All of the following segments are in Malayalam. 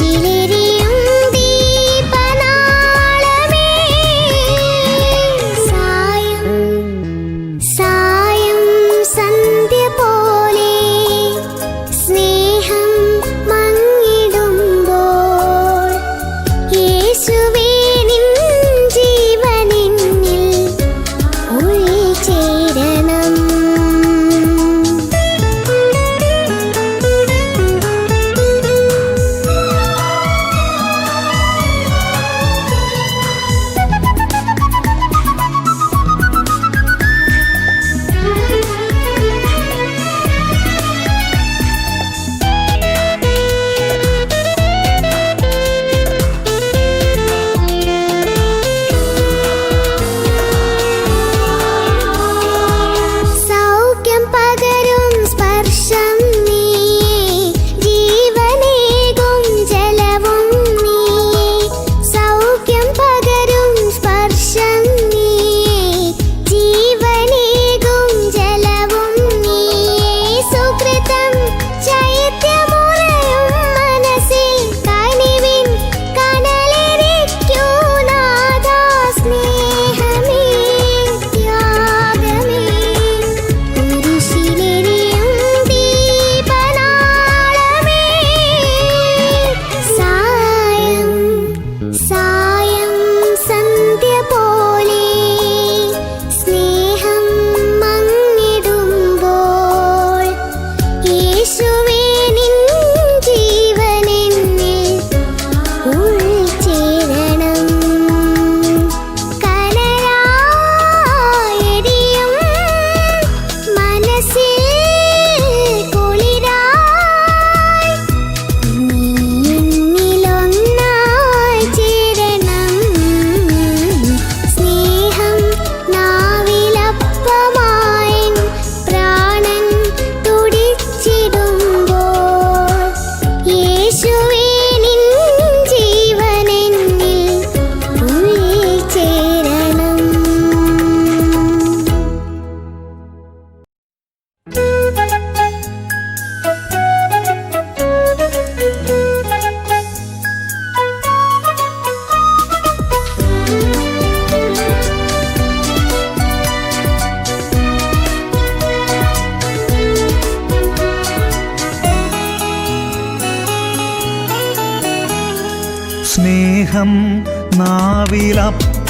Chile.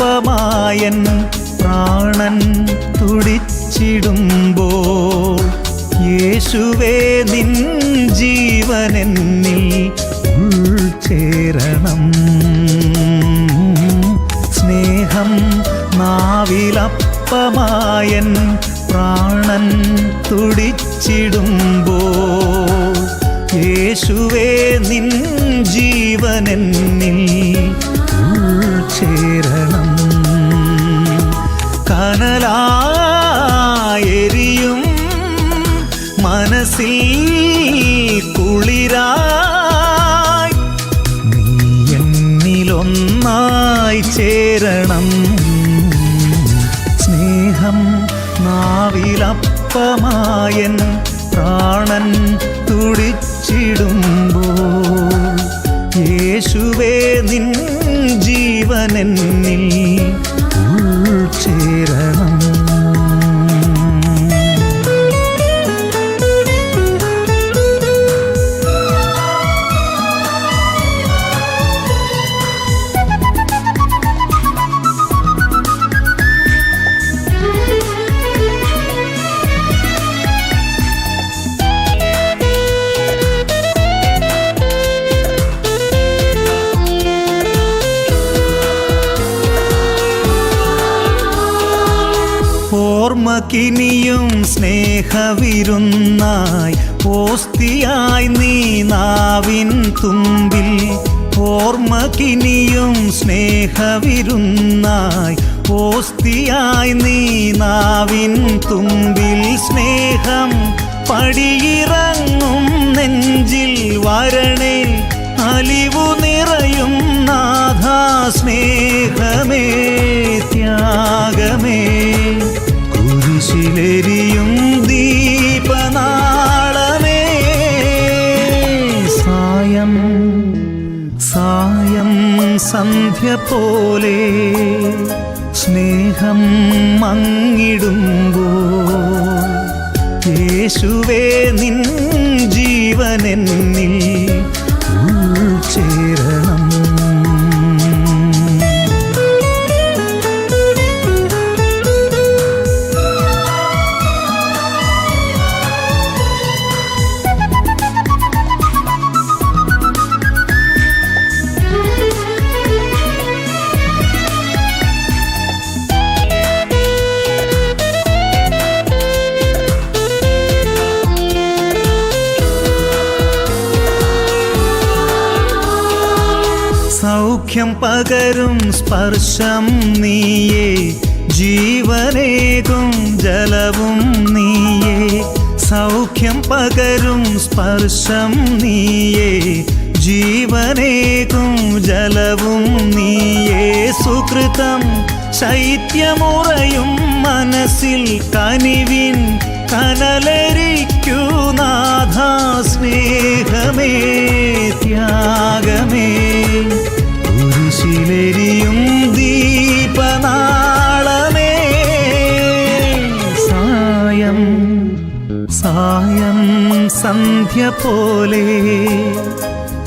നാവിലപ്പമായൻ പ്രാണൻ തുടിച്ചിടുമ്പോൾ യേശുവേ നിൻ ജീവനെന്നിൽ ഉൾച്ചേരണം സ്നേഹം നാവിലപ്പമായൻ പ്രാണൻ തുടിച്ചിടുമ്പോൾ യേശുവേ നിൻ ജീവനെന്നിൽ കനലായെരിയും മനസ്സിൽ കുളിരായി. നീ എന്നിലൊന്നായി ചേരണം. സ്നേഹം നാവിലപ്പമായൻ പ്രാണൻ തുടിച്ചിടുമ്പോൾ യേശുവേ നിൻ ജീവനെന്നിൽ ഉൾച്ചേരണം ഓർമ്മക്കിനിയും സ്നേഹവിരുന്നായി. ഓസ്തിയായി നീ നാവിൻ തുമ്പിൽ. ഓർമ്മക്കിനിയും സ്നേഹവിരുന്നായി. ഓസ്തിയായി നീ നാവിൻ തുമ്പിൽ. സ്നേഹം പടിയിറങ്ങും നെഞ്ചിൽ വരണേ. അലിവു നിറയും നാഥാ സ്നേഹമേ ത്യാഗമേ. കുരിശിലെരിയും ദീപനാളമേ. സായം സായം സന്ധ്യ പോലെ സ്നേഹം മങ്ങിടുമ്പോ. യേശുവേ നിൻ സൗഖ്യം പകരും സ്പർശം നീയേ. ജീവനേകും ജലവും നീയേ. സൗഖ്യം പകരും സ്പർശം നീയേ. ജീവനേകും ജലവും നീയേ. സുകൃതം ശൈത്യമുറയും മനസ്സിൽ കനിവിൻ കനലരിക്കൂ സ്നേഹമേ. സന്ധ്യ പോലെ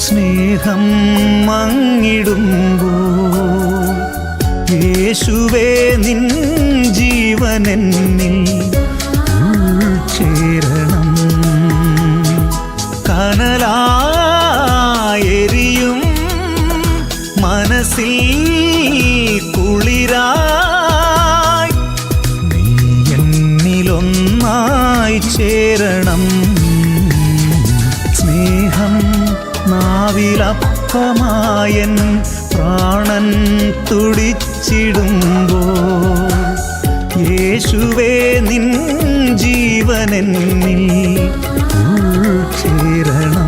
സ്നേഹം മങ്ങിടുമ്പോൾ യേശുവേ നിൻ ജീവനെന്നിൽ ചേരണം കനലായെരിയും പാപമായൻ പ്രാണൻ തുടിച്ചിടുമ്പോൾ യേശുവേ നിൻ ജീവനെന്നിൽ ചേരണം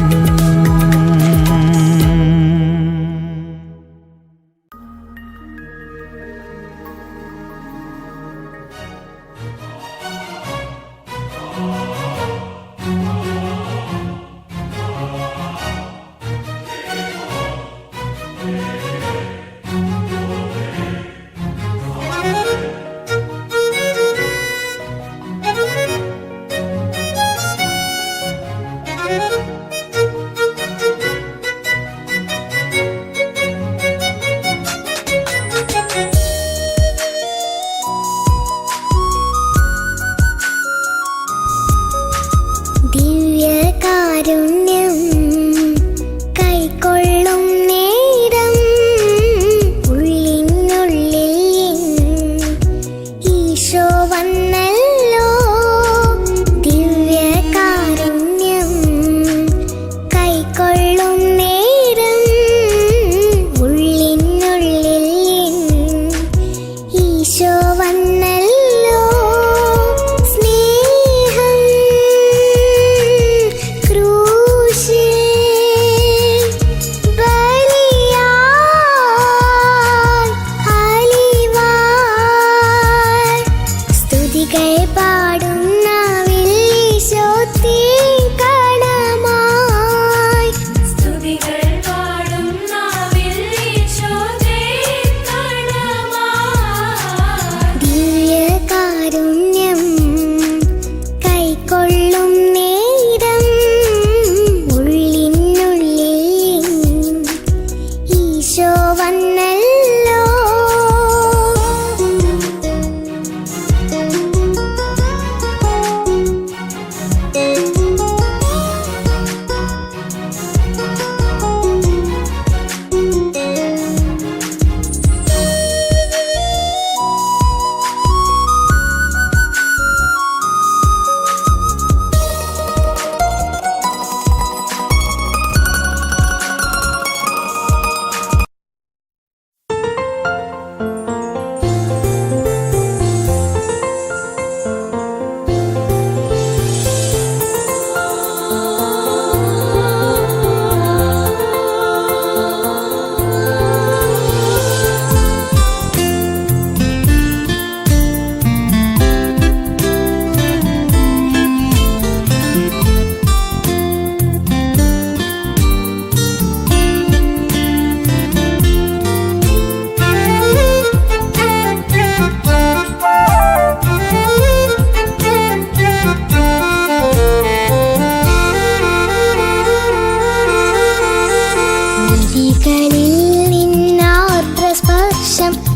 всем